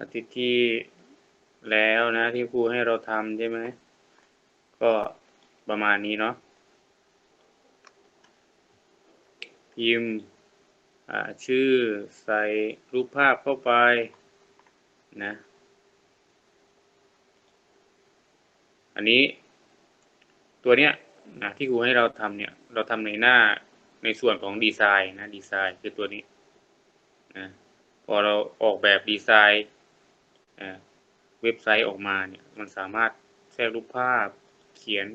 อาทิตย์ที่แล้วนะ ที่ครูให้เราทำใช่ไหม ก็ประมาณนี้เนาะพิมพ์ชื่อใส่รูปภาพเข้าไปนะ อันนี้ตัวเนี้ยนะที่ครูให้เราทำเนี่ย เราทำในหน้าในส่วนของดีไซน์นะดีไซน์คือตัวนี้นะพอเราออกแบบดีไซน์ เว็บไซต์ออกมาเนี่ยมันสามารถแทรกรูปภาพเขียน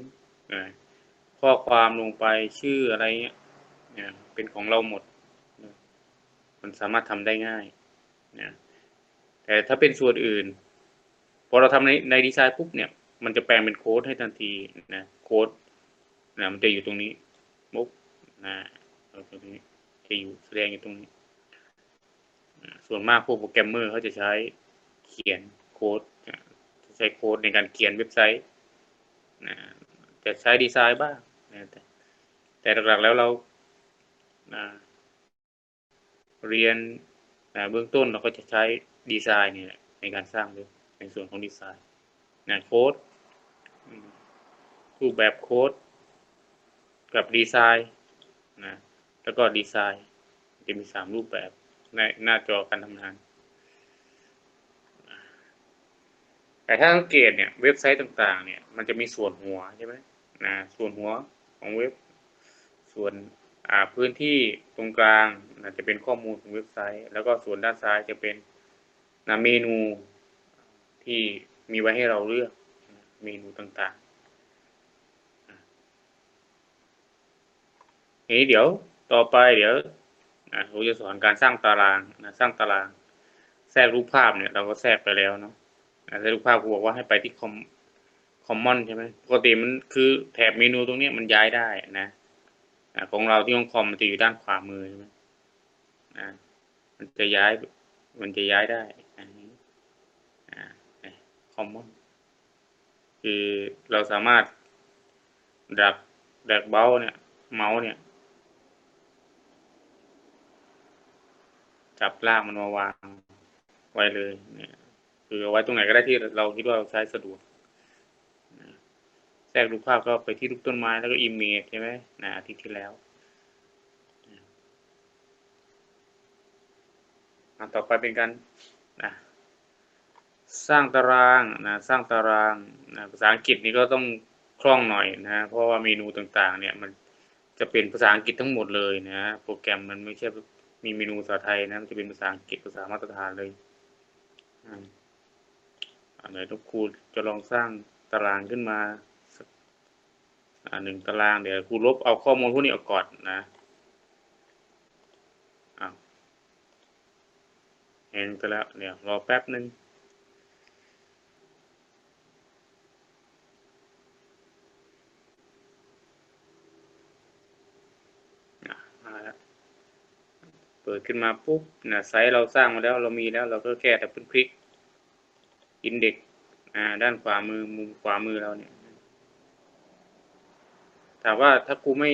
ข้อความลงไปชื่ออะไรเงี้ยเนี่ยเป็นของเราหมด มันสามารถทำได้ง่ายนะแต่ถ้าเป็นส่วนอื่น พอเราทำในในดีไซน์ปุ๊บเนี่ย มันจะแปลงเป็นโค้ดให้ทันทีนะโค้ดนะมันจะอยู่ตรงนี้มุกนะตรงนี้จะอยู่แสดงอยู่ตรงนี้ ส่วนมากพวกโปรแกรมเมอร์เขาจะใช้ เขียนโค้ดนะใช้โค้ดในการเขียนเว็บไซต์นะจะใช้ดีไซน์บ้างนะแต่แต่หลักๆแล้วเรานะเรียนนะเบื้องต้นเราก็จะใช้ดีไซน์เนี่ยในการสร้างเว็บในส่วนของดีไซน์นะโค้ดรูปแบบโค้ดกับดีไซน์นะแล้วก็ดีไซน์จะมีสามรูปแบบในหน้าจอการทำงาน แต่ถ้าสังเกตเนี่ยเว็บไซต์ต่างๆ เนี่ยมันจะมีส่วนหัวใช่ไหมนะส่วนหัวของเว็บ ส่วนพื้นที่ตรงกลางนะจะเป็นข้อมูลของเว็บไซต์ แล้วก็ส่วนด้านซ้ายจะเป็นนะเมนูที่มีไว้ให้เราเลือกนะเมนูต่างๆนี้เดี๋ยวต่อไปเดี๋ยวนะเราจะสอนการสร้างตารางนะสร้างตาราง แทรกรูปภาพเนี่ยเราก็แทรกไปแล้วเนาะ นะแทรกรูปภาพกูบอกว่าให้ไปที่คอมคอมมอนใช่ไหมปกติมันคือแถบเมนูตรงนี้มันย้ายได้นะอของเราที่ห้องคอมมันจะอยู่ด้านขวามือใช่ไหมอ่ามันจะย้าย มันจะย้ายได้อันนี้คอมมอนคือเราสามารถดักดักเบ้าเนี่ย เมาส์เนี่ย จับลากมันมาวางไว้เลยเนี่ย ไว้ตรงไหนก็ได้ที่เราคิดว่าเราใช้สะดวกแทรกรูปภาพก็ไปที่รูปต้นไม้แล้วก็อิมเมจใช่ไหมนะอาทิตย์ที่แล้วอะต่อไปเป็นการนะสร้างตารางนะสร้างตารางนะภาษาอังกฤษนี่ก็ต้องคล่องหน่อยนะเพราะว่าเมนูต่างๆ เนี่ยมันจะเป็นภาษาอังกฤษทั้งหมดเลยนะโปรแกรมมันไม่ใช่มีเมนูภาษาไทยนะมันจะเป็นภาษาอังกฤษภาษามาตรฐานเลยอ่า อันไหนทุกครูจะลองสร้างตารางขึ้นมาสักอ่าหนึ่งตารางเดี๋ยวครูลบเอาข้อมูลพวกนี้ออกก่อนนะอ้าวเห็นไปแล้วเดี๋ยวรอแป๊บหนึ่งอะมาแล้วเปิดขึ้นมาปุ๊บนะไซส์เราสร้างมาแล้วเรามีแล้วเราก็แค่แต่เพิ่งคลิก อินเด็กอ่าด้านขวามือมุมขวามือเราเนี่ย ถามว่าถ้ากูไม่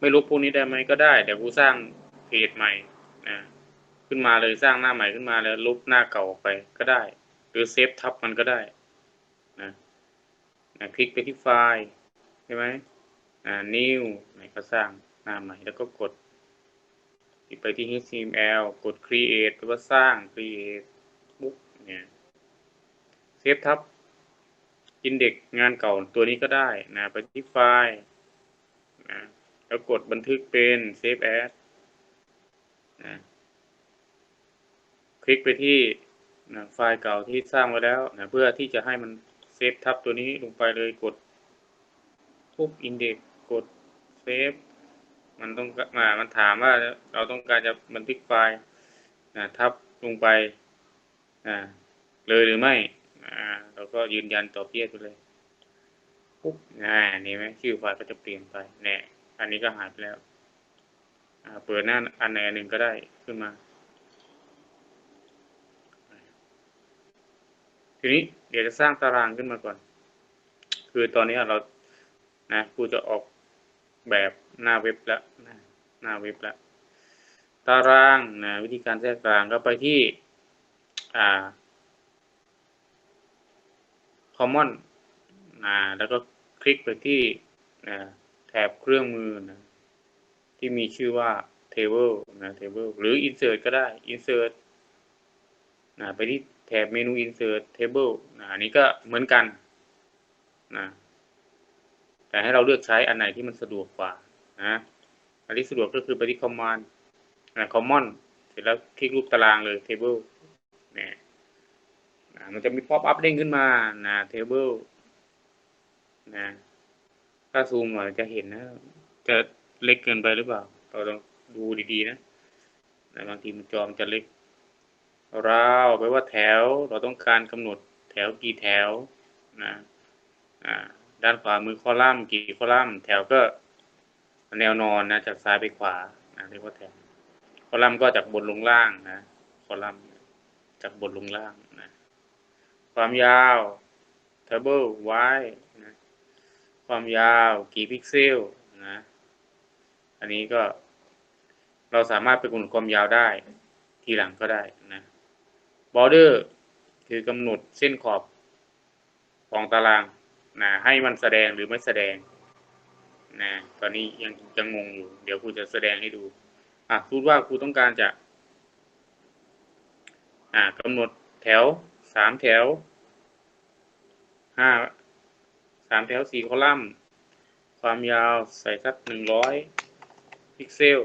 ไม่ลบพวกนี้ได้ไหมก็ได้เดี๋ยวกูสร้างเพจใหม่นะขึ้นมาเลยสร้างหน้าใหม่ขึ้นมาแล้วลบหน้าเก่าออกไปก็ได้ หรือเซฟทับมันก็ได้นะนะคลิกไปที่ไฟล์ใช่ไหมอ่า new ไหนก็สร้างหน้าใหม่แล้วก็กดไปที่ HTML กด create แปลว่าสร้าง create ปุ๊บเนี่ย ฟทับ index งานเก่าตัวนี้ก็ได้นะไปที่ไฟล์นะแล้วกดบันทึกเป็น save as นะคลิกไปที่นะไฟล์เก่าที่สร้างไว้แล้วนะเพื่อที่จะให้มันเซฟทับตัวนี้ลงไปเลยกดปุ๊บอินเด็กกดเซฟมันต้องมามันถามว่าเราต้องการจะบันทึกไฟล์นะทับลงไปอ่าเลยหรือไม่ อ่าเราก็ยืนยันต่อเพียไปเลยปุ๊บอ่านี่ไหมชื่อไฟล์ก็จะเปลี่ยนไปแน่อันนี้ก็หายไปแล้ว อ่า เปิดหน้าอันไหนอันหนึ่งก็ได้ขึ้นมา ทีนี้เดี๋ยวจะสร้างตารางขึ้นมาก่อน คือตอนนี้เรา นะกูจะออกแบบหน้าเว็บแล้วนะหน้าเว็บแล้ว ตารางนะวิธีการแทรกตารางก็ไปที่ อ่า common อ่าแล้วก็คลิกไปที่แถบเครื่องมือนะที่มีชื่อว่า table นะ table หรือ insert ก็ได้ insert นะไปที่แถบเมนู insert table นะอันนี้ก็เหมือนกันนะแต่ให้เราเลือกใช้อันไหนที่มันสะดวกกว่านะอันที่สะดวกก็คือไปที่ command นะ common เสร็จแล้วคลิกรูปตารางเลย table มันจะมี pop up เด้งขึ้นมานะ table นะถ้าซูมหน่อยจะเห็นนะ จะเล็กเกินไปหรือเปล่า เราต้องดูดีๆนะแต่บางทีมันจอมจะเล็กราวแปลว่าแถวเราต้องการกำหนดแถวกี่แถวนะอ่าด้านขวามือคอลัมน์กี่คอลัมน์แถวก็แนวนอนนะจากซ้ายไปขวานะเรียกว่าแถวคอลัมน์ก็จากบนลงล่างนะคอลัมน์จากบนลงล่างนะ ความยาว table y นะความยาวกี่พิกเซลนะ อันนี้ก็เราสามารถไปกำหนดความยาวได้ ทีหลังก็ได้นะ border คือกำหนดเส้นขอบของตารางนะให้มันแสดงหรือไม่แสดงนะตอนนี้ยังยังงงอยู่ เดี๋ยวครูจะแสดงให้ดูอะพูดว่าครูต้องการจะอ่ากำหนดแถว สามแถวห้าสามแถวสี่คอลัมน์ ความยาวใส่สักหนึ่งร้อยพิกเซล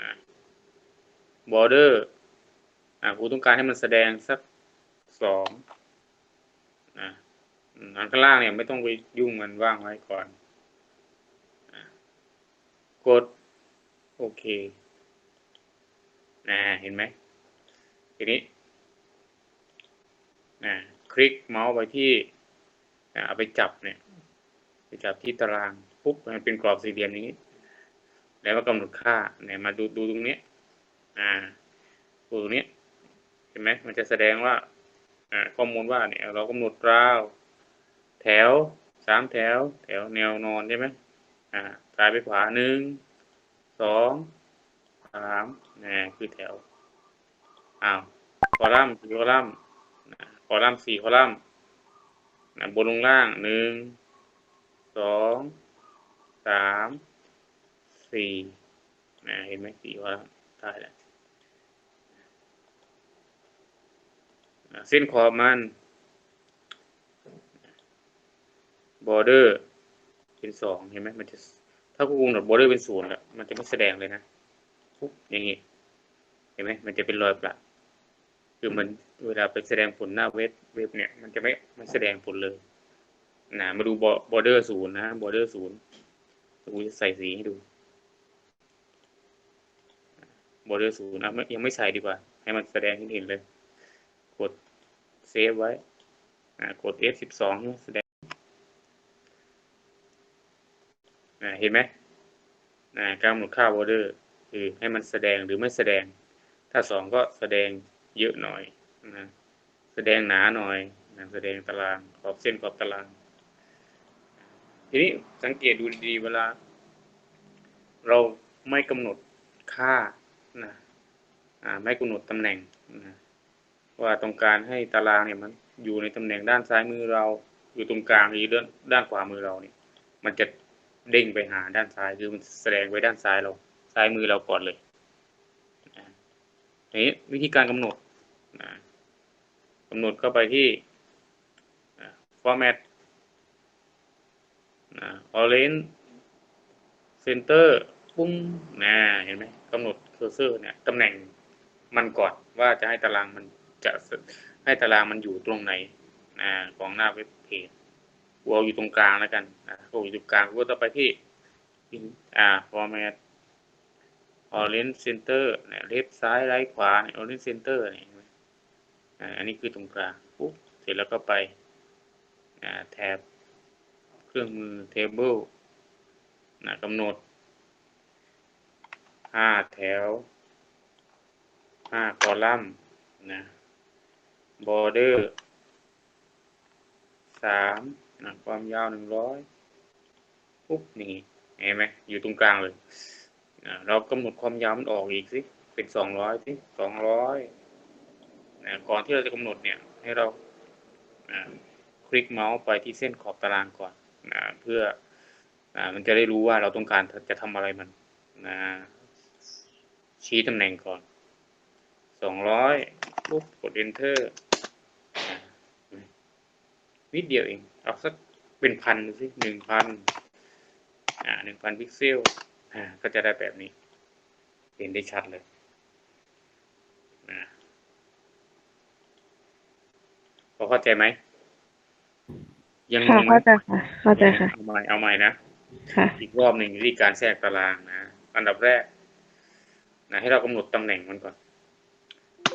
นะบอร์เดอร์อ่าครูต้องการให้มันแสดงสักสองนะอันข้างล่างเนี่ยไม่ต้องไปยุ่งมันว่างไว้ก่อนอะกด โอเคนะเห็นไหมทีนี้ นะคลิกเมาส์ไปที่เอาไปจับเนี่ยไปจับที่ตารางปุ๊บมันเป็นกรอบสี่เหลี่ยมอย่างนี้ แล้วก็กำหนดค่าเนี่ยมาดูดูตรงนี้อ่าดูตรงนี้เห็นไหมมันจะแสดงว่าข้อมูลว่าเนี่ยเรากำหนดราวแถวสามแถว แถวแนวนอนใช่ไหมอ่าซ้ายไปขวาหนึ่งสองสามนี่คือแถวอ้าวคอลัมน์สี่คอลัมน์ อลัมน์สี่คอลัมน์นะบนลงล่างหนึ่งสองสามสี่นะเห็นไหมสี่ว่าได้แล้วนะเส้นขอบมัน border เป็นสองเห็นไหมมันจะถ้ากูกำหนด border เป็นศูนย์แล้วมันจะไม่แสดงเลยนะปุ๊บอย่างงี้ เห็นไหมมันจะเป็นรอยประคือมัน เวลาไปแสดงผลหน้าเว็บเว็บเนี่ย มันจะไม่ไม่แสดงผลเลยนะมาดูบอร์เดอร์ศูนย์นะบอร์เดอร์ศูนย์กูจะใส่สีให้ดูบอร์เดอร์ศูนย์อะไม่ยังไม่ใส่ดีกว่า ให้มันแสดงให้เห็นเลย กดเซฟไว้กด F สิบสองแสดงอ่าเห็นไหมการกำหนดค่าบอร์เดอร์คือให้มันแสดงหรือไม่แสดง ถ้าสองก็แสดงเยอะหน่อย นะแสดงหนาหน่อยนะแสดงตารางขอบเส้นขอบตาราง ทีนี้สังเกตดูดีๆเวลา เราไม่กำหนดค่านะไม่กำหนดตำแหน่งนะว่าต้องการให้ตารางเนี่ยมันอยู่ในตำแหน่งด้านซ้ายมือเราอยู่ตรงกลางหรือด้านด้านขวามือเราเนี่ย มันจะเด้งไปหาด้านซ้ายคือมันแสดงไว้ด้านซ้ายเราซ้ายมือเราก่อนเลยนะทีนี้วิธีการกำหนดนะ กำหนดเข้าไปที่ format นะ orange center ปุ้งนะเห็นไหมกำหนดเคอร์เซอร์เนี่ยตำแหน่งมันก่อนว่าจะให้ตารางมันจะให้ตารางมันอยู่ตรงไหนนะของหน้าเว็บเพจกูเอาอยู่ตรงกลางแล้วกันนะกูอยู่ตรงกลางกูก็ต้องไปที่อ่า format orange center เนี่ยเลฟซ้ายไ right ขวาเนี่ย orange center เนี่ย อันนี้คือตรงกลางปุ๊บเสร็จแล้วก็ไปแทบเครื่องมือ table นะกำหนดห้าแถวห้าคอลัมน์นะ border สามนะความยาวหนึ่งร้อยปุ๊บ นี่เห็นไหมอยู่ตรงกลางเลยนะเรากำหนดความยาวมันออกอีกสิ เป็นสองร้อยสิสองร้อย ก่อนที่เราจะกำหนดเนี่ยให้เราคลิกเมาส์ไปที่เส้นขอบตารางก่อนนะเพื่ออมันจะได้รู้ว่าเราต้องการจะทำอะไรมันนะชี้ตำแหน่งก่อนสองร้อยปุ๊บกด enter นิดเดียวเอง เอาสักเป็นพันดูสิหนึ่งพันอ่าหนึ่งพันพิกเซลอ่าก็จะได้แบบนี้ เห็นได้ชัดเลยนะ พอเข้าใจไหมยังงค่ะงไหมเข้าใจค่ะเข้าใจค่ะ เอาใหม่เอาใหม่นะค่ะ อีกรอบหนึ่งวิธีการแทรกตารางนะอันดับแรก นะ ให้เรากำหนดตำแหน่งมันก่อน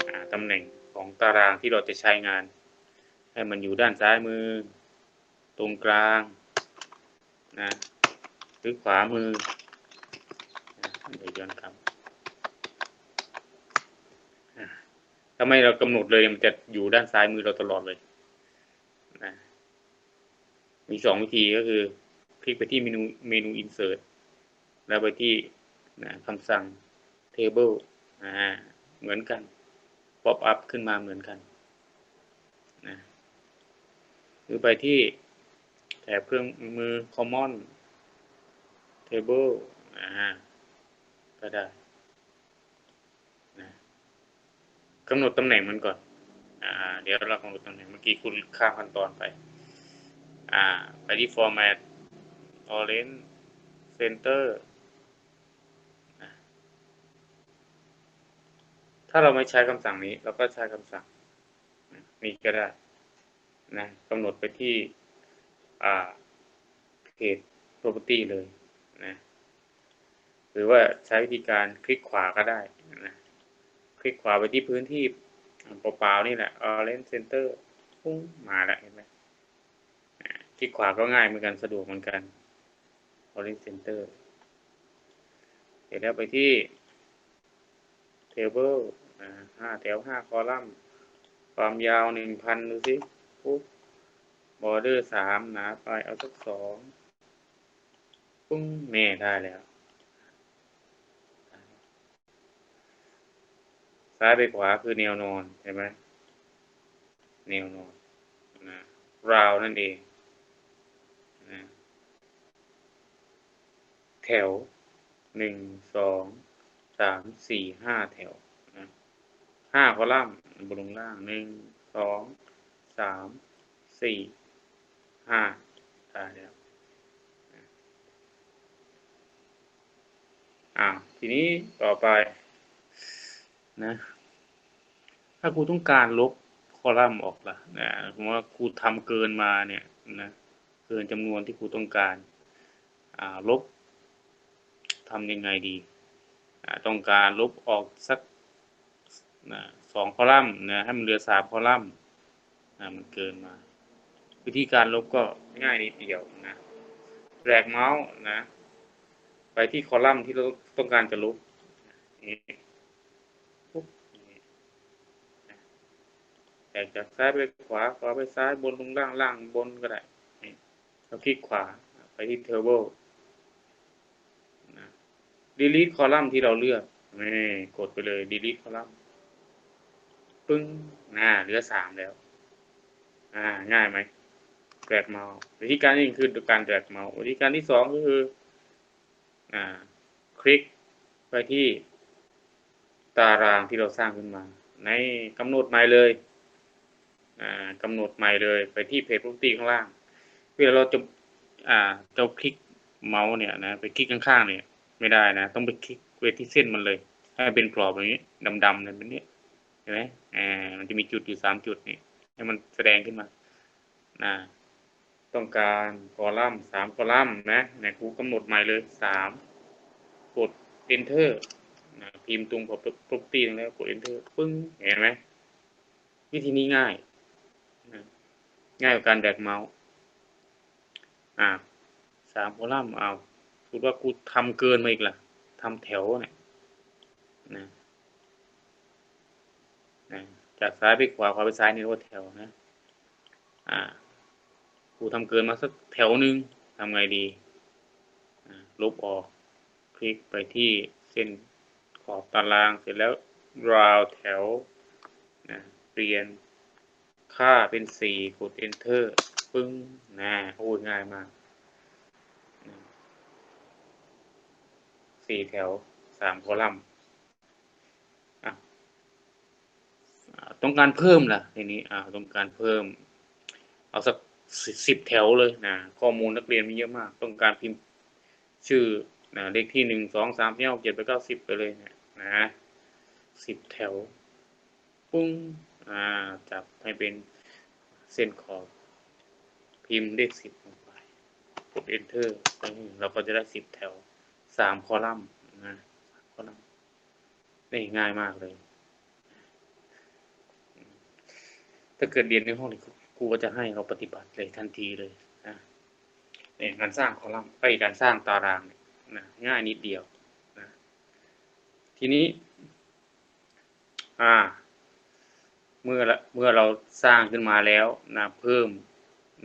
อาตำแหน่งของตารางที่เราจะใช้งาน ให้มันอยู่ด้านซ้ายมือ ตรงกลาง นะ หรือขวามือนะเดี๋ยวย้อนครับอะ ถ้าไม่เรากำหนดเลยมันจะอยู่ด้านซ้ายมือเราตลอดเลยนะมีสองวิธีก็คือ คลิกไปที่เมนูเมนู insert แล้วไปที่นะคำสั่ง table อ่าเหมือนกัน pop up ขึ้นมาเหมือนกันนะหรือไปที่แถบเครื่องมือ common table อ่าก็ได้นะ กำหนดตำแหน่งมันก่อน อ่า เดี๋ยวเรากำหนดตำแหน่งเมื่อกี้คุณข้ามขั้นตอนไป อ่า ไปที่ format orange center ถ้าเราไม่ใช้คำสั่งนี้ เราก็ใช้คำสั่งนี้ก็ได้นะกำหนดไปที่ อ่า page property เลยนะหรือว่าใช้วิธีการคลิกขวาก็ได้ ลิกขวาไปที่พื้นที่เปล่าๆนี่แหละ orange center ปุ้งมาแล้วเห็นไหมอ่าคลิกขวาก็ง่ายเหมือนกันสะดวกเหมือนกัน Orange Center เสร็จแล้วไปที่ Table ห้าแถวห้าคอลัมน์ ความยาวหนึ่งพันดูสิปุ๊บ Border สามหนาไปเอาสักสองปุ้งแม่ได้แล้ว ซ้ายไปขวาคือแนวนอนเห็นไหมแนวนอนนะราวนั่นเองนะแถวหนึ่งสองสามสี่ห้าแถวนะห้าคอลัมน์บนลงล่างหนึ่งสองสามสี่ห้าได้แล้วอ่าทีนี้ต่อไป นะ ถ้าครูต้องการลบคอลัมน์ออกล่ะนะสมว่าครูทำเกินมาเนี่ยนะเกินจำนวนที่ครูต้องการอ่าลบทำยังไงดีอ่าต้องการลบออกสักนะสองคอลัมน์นะให้มันเหลือสามคอลัมน์นะมันเกินมา วิธีการลบก็ง่ายนิดเดียวนะแรกเมาส์นะ ไปที่คอลัมน์ที่เราต้องการจะลบนี่ปุ๊บนี่นะ แตกจากซ้ายไปขวา ขวาไปซ้ายบนลงล่างล่างบนก็ได้เราคลิกขวาไปที่เทเบิล delete คอลัมน์ที่เราเลือกนี่กดไปเลย delete คอลัมน์ปึ้งน่าเหลือสามแล้ว อ่า ง่ายไหมแดกเมาส์วิธีการนี้คือการแดกเมาส์วิธีการที่สองก็คือ อ่า คลิกไปที่ตารางที่เราสร้างขึ้นมา ในกำหนดใหม่เลย อ่ากำหนดใหม่เลยไปที่เพจ property ข้างล่าง เวลาเราจะอ่าจะคลิกเมาส์เนี่ยนะไปคลิกข้างๆเนี่ยไม่ได้นะ ต้องไปคลิกไปที่เส้นมันเลยให้มันเป็นกรอบอย่างนี้ดำๆเนี่ยแบบนี้เห็นไหมอ่ามันจะมีจุดอยู่สามจุดนี่ให้มันแสดงขึ้นมานะต้องการคอลัมน์สามคอลัมน์นะเนี่ยครูกำหนดใหม่เลยสามกด enter นะพิมพ์ตรงกับ property แล้วกด enter ปึ้งเห็นไหมวิธีนี้ง่าย ง่ายกว่าการแดกเมาส์อ่าสามคอลัมน์เอาสมมติว่ากูทำเกินมาอีกล่ะทำแถวเนี่ยนะนะจากซ้ายไปขวาขวาไปซ้ายนี่เรียกว่าแถวนะ อ่ากูทำเกินมาสักแถวหนึ่งทำไงดีลบออก คลิกไปที่เส้นขอบตารางเสร็จแล้วราวแถวนะเปลี่ยน ค่าเป็นสี่กด enter ปึ้งนะโอ้ง่ายมากสี่แถวสามคอลัมน์ต้องการเพิ่มล่ะทีนี้อ่าต้องการเพิ่ม เอาสักสิบแถวเลยนะข้อมูลนักเรียนมีเยอะมาก ต้องการพิมพ์ชื่อนะเลขที่หนึ่งสองสามสี่ห้าหกเจ็ดแปดเก้าสิบไปเลยนะนะสิบแถวปุ้ง อ่าจับให้เป็นเส้นขอบพิมพ์เลขสิบลงไปกด enter เราก็จะได้สิบแถวสามคอลัมน์นะคอลัมน์นี่ง่ายมากเลย ถ้าเกิดเรียนในห้องนี่ครูก็จะให้เราปฏิบัติเลยทันทีเลยนะนี่การสร้างคอลัมน์ไอการสร้างตารางนะง่ายนิดเดียวนะทีนี้ อ่า เมื่อละเมื่อเรา สร้างขึ้นมาแล้วนะเพิ่ม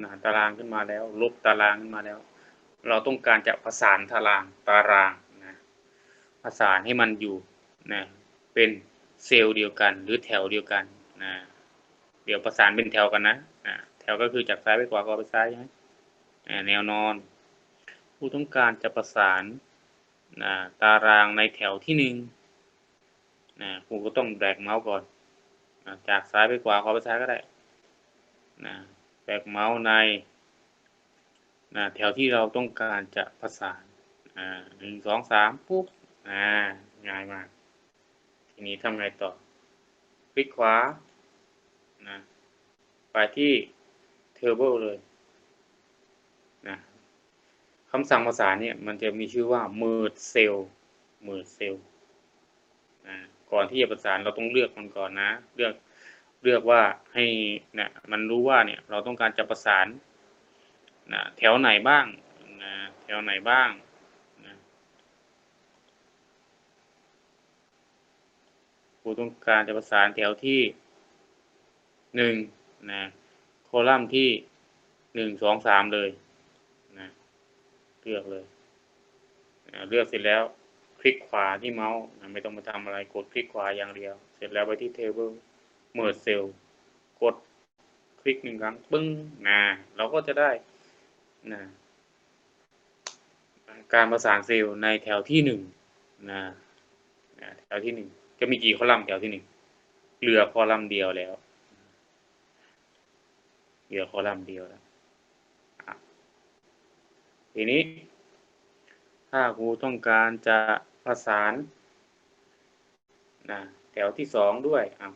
นะตารางขึ้นมาแล้ว ลบตารางขึ้นมาแล้ว เราต้องการจะประสานตารางตารางนะประสานให้มันอยู่นะเป็นเซลล์เดียวกันหรือแถวเดียวกันนะเดี๋ยวประสานเป็นแถวกันนะอ่าแถวก็คือจากซ้ายไปขวาขวาไปซ้ายใช่ไหมแนวนอน ผู้ต้องการจะประสานนะตารางในแถวที่หนึ่งนะครูก็ต้องแบกเมาส์ก่อน จากซ้ายไปขวาขวาไปซ้ายก็ได้นะแบกเมาส์ในนะแถวที่เราต้องการจะประสานอ่าหนึ่งสองสามปุ๊บอ่าง่ายมาก ทีนี้ทำไงต่อ คลิกขวานะไปที่ table เลยนะคำสั่งภาษาเนี่ยมันจะมีชื่อว่า merge cell merge cell นะ ก่อนที่จะประสานเราต้องเลือกมันก่อนนะ เลือกเลือกว่าให้เนี่ยมันรู้ว่าเนี่ยเราต้องการจะประสานนะแถวไหนบ้างนะแถวไหนบ้างนะครูต้องการจะประสานแถวที่หนึ่งนะคอลัมน์ที่หนึ่งสองสามเลยนะเลือกเลยนะเลือกเสร็จแล้ว คลิกขวาที่เมาส์ไม่ต้องมาทำอะไรกดคลิกขวาอย่างเดียว เสร็จแล้วไปที่ table merge cell กดคลิกหนึ่งครั้งปึ้งนะเราก็จะได้นะการประสานเซลล์ในแถวที่หนึ่งนะแถวที่หนึ่งจะมีกี่คอลัมน์แถวที่หนึ่งเหลือคอลัมน์เดียวแล้วเหลือคอลัมน์เดียวแล้วอะทีนี้ถ้าครูต้องการจะ ประสานนะแถวที่สองด้วยอะ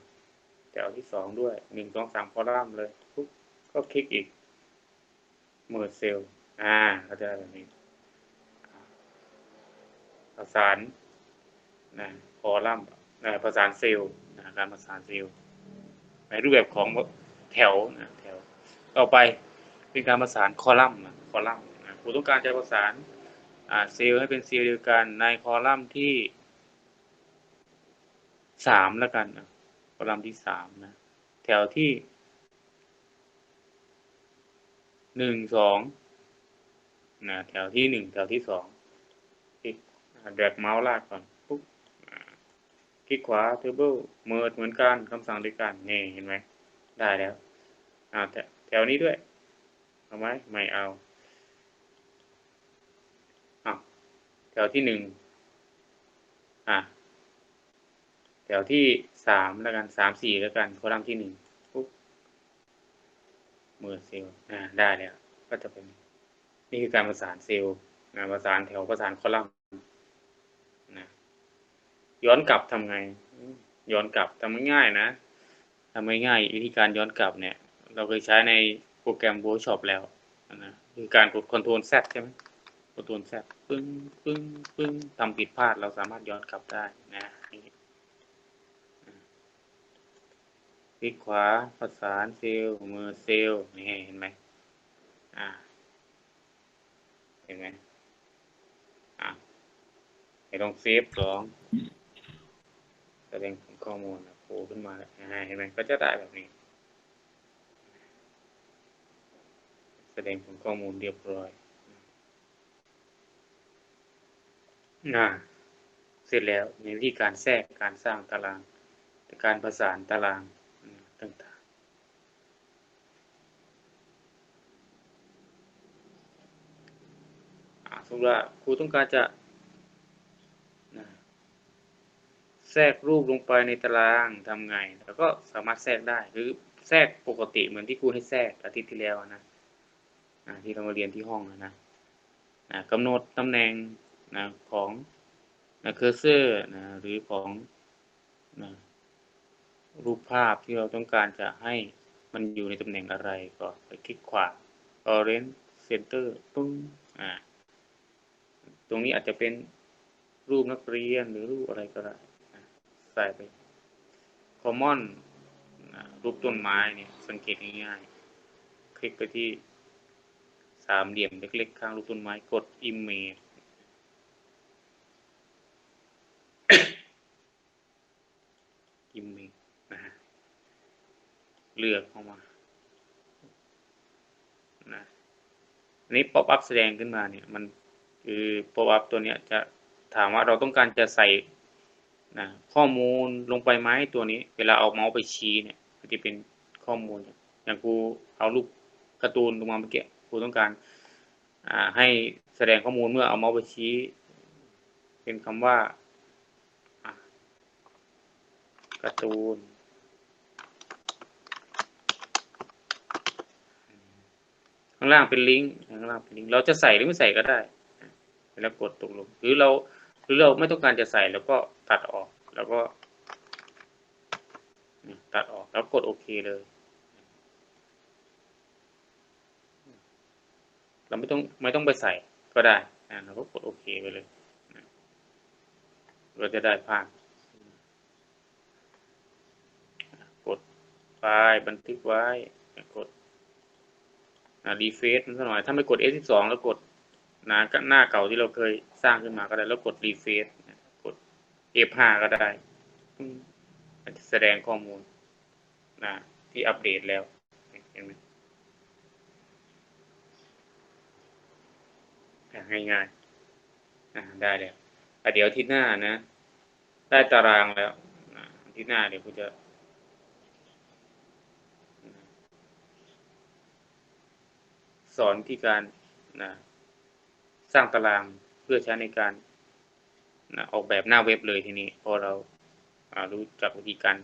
แถวที่สองด้วยหนึ่งสองสามคอลัมน์เลยปุ๊บก็คลิกอีกเมอร์เซลอ่าก็จะแบบนี้ประสานนะคอลัมน์นะประสานเซลล์นะการประสานเซลล์ในรูปแบบของแถวนะแถวต่อไปเป็นการประสานคอลัมน์นะคอลัมน์นะครูต้องการจะประสาน เซลล์ให้เป็นเซลล์เดียวกันในคอลัมน์ที่สามแล้วกันนะคอลัมน์ที่สามนะ แถวที่หนึ่งสองนะแถวที่หนึ่งแถวที่สองคลิกแดกเมาส์ลากก่อนปุ๊บคลิกขวา table merge เหมือนกันคำสั่งเดียวกันนี่เห็นไหมได้แล้วอ่าแถวแถวนี้ด้วยเอาไหมไม่เอาอ้าว แถวที่หนึ่งอะแถวที่สามแล้วกันสามสี่แล้วกันคอลัมน์ที่หนึ่งปุ๊บเมื่อเซลล์อ่าได้แล้วก็จะเป็น นี่คือการประสานเซลล์นะประสานแถวประสานคอลัมน์นะย้อนกลับทำไง ย้อนกลับทำง่ายนะทำง่ายวิธีการย้อนกลับเนี่ย เราเคยใช้ในโปรแกรม Photoshop แล้วนะคือการกด Ctrl Z ใช่ไหม Ctrl Z ปึ้งปึ้งปึ้งทำผิดพลาดเราสามารถย้อนกลับได้นะคลิกขวาประสานเซลล์มือเซลล์นี่เห็นไหมอ่าเห็นไหมอะให้ลองเซฟสองแสดงผลข้อมูลนะโผล่ขึ้นมาแล้วอ่าเห็นไหมก็จะได้แบบนี้ แสดงผลข้อมูลเรียบร้อย นะเสร็จแล้วมีวิธีการแทรกการสร้างตาราง การประสานตารางต่างๆสมมติว่าครูต้องการจะนะแทรกรูปลงไปในตารางทำไง แล้วก็สามารถแทรกได้หรือแทรกปกติเหมือนที่ครูให้แทรกอาทิตย์ที่แล้วนะนะที่เรามาเรียนที่ห้องนะนะกำหนดตำแหน่ง นะของนะเคอร์เซอร์นะหรือของนะรูปภาพที่เราต้องการจะให้มันอยู่ในตำแหน่งอะไรก็ไปคลิกขวา Orange Center ปึ้งอ่าตรงนี้อาจจะเป็นรูปนักเรียนหรือรูปอะไรก็ได้ใส่ไป Common นะรูปต้นไม้เนี่ยสังเกตง่ายๆ คลิกไปที่สามเหลี่ยมเล็กๆ ข้างรูปต้นไม้กด Image อิมเมจนะฮะเลือกเข้ามานะนี้ป๊อปอัพแสดงขึ้นมาเนี่ยมันคือป๊อปอัพตัวเนี้ยจะถามว่าเราต้องการจะใส่นะข้อมูลลงไปไหมตัวนี้ เวลาเอาเมาส์ไปชี้เนี่ยมันจะเป็นข้อมูล อย่างครูเอารูปการ์ตูนลงมาเมื่อกี้ครูต้องการอ่าให้แสดงข้อมูลเมื่อเอาเมาส์ไปชี้ เป็นคำว่าอะ การ์ตูนข้างล่างเป็นลิงก์ข้างล่างเป็นลิงก์เราจะใส่หรือไม่ใส่ก็ได้แล้วกดตกลงหรือเราหรือเราไม่ต้องการจะใส่แล้วก็ตัดออกแล้วก็ตัดออกแล้วกดโอเคเลย เราไม่ต้องไม่ต้องไปใส่ก็ได้เราก็กดโอเคไปเลย เราจะได้ภาพกดไฟล์บันทึกไว้ กดรีเฟซมันสักหน่อย ถ้าไม่กด F12 แล้วกดหน้าหน้าเก่าที่เราเคยสร้างขึ้นมาก็ได้ แล้วกดรีเฟซกด F5 ก็ได้มันจะแสดงข้อมูลนะที่อัปเดตแล้ว เห็นไหมง่ายๆอะได้แล้วเดี๋ยวที่หน้านะ ได้ตารางแล้วที่หน้าเดี๋ยวกูจะ สอนที่การนะสร้างตารางเพื่อใช้ในการนะออกแบบหน้าเว็บเลยทีนี้พอเราอารู้จักวิธีการ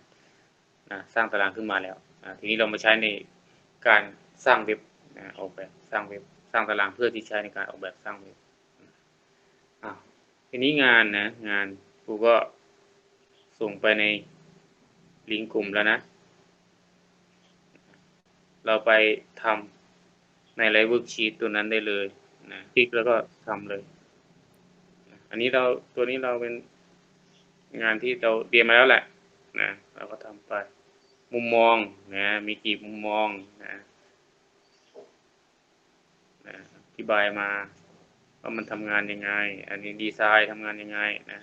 นะสร้างตารางขึ้นมาแล้วอ่าทีนี้เรามาใช้ในการสร้างเว็บนะออกแบบสร้างเว็บสร้างตารางเพื่อที่ใช้ในการออกแบบสร้างเว็บทีนี้งานนะงานครูก็ส่งไปในลิงก์กลุ่มแล้วนะ เราไปทำ ในไลฟ์เวิร์กชีตตัวนั้นได้เลยนะคลิกแล้วก็ทำเลย อันนี้เราตัวนี้เราเป็นงานที่เราเตรียมมาแล้วแหละนะเราก็ทำไป มุมมองนะมีกี่มุมมองนะนะอธิบายมาว่ามันทำงานยังไง อันนี้ดีไซน์ทำงานยังไงนะ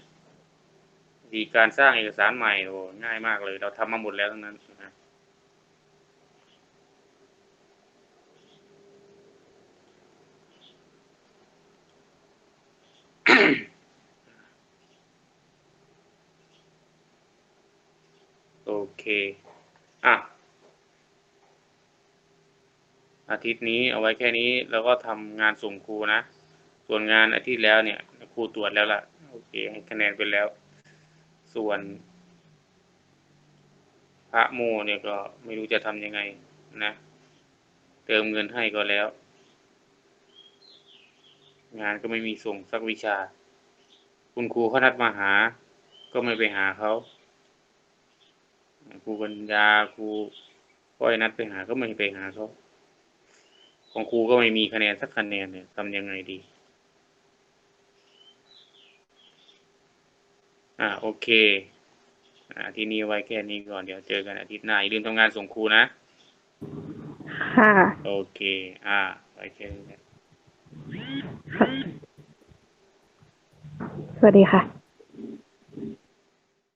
ดีการสร้างเอกสารใหม่โอ้ง่ายมากเลย เราทำมาหมดแล้วทั้งนั้นนะ โอ เค อะ อาทิตย์นี้เอาไว้แค่นี้แล้วก็ทำงานส่งครูนะ ส่วนงานอาทิตย์แล้วเนี่ยครูตรวจแล้วล่ะ โอเค ให้คะแนนไปแล้ว ส่วน พระโมเนี่ยก็ไม่รู้จะทำยังไงนะ เติมเงินให้ก็แล้ว งานก็ไม่มีส่งสักวิชา คุณครูเขานัดมาหา ก็ไม่ไปหาเขา ครูปัญญาครูก้อยนัดไปหาก็ไม่ไปหาเขาของครูก็ไม่มีคะแนนสักคะแนนเนี่ยทำยังไงดี อ่าโอเคอ่าทีนี้ไว้แค่นี้ก่อนเดี๋ยวเจอกันอาทิตย์หน้าอย่าลืมทำงานส่งครูนะ ค่ะ โอเค อ่าไว้แค่นี้แหละสวัสดีค่ะ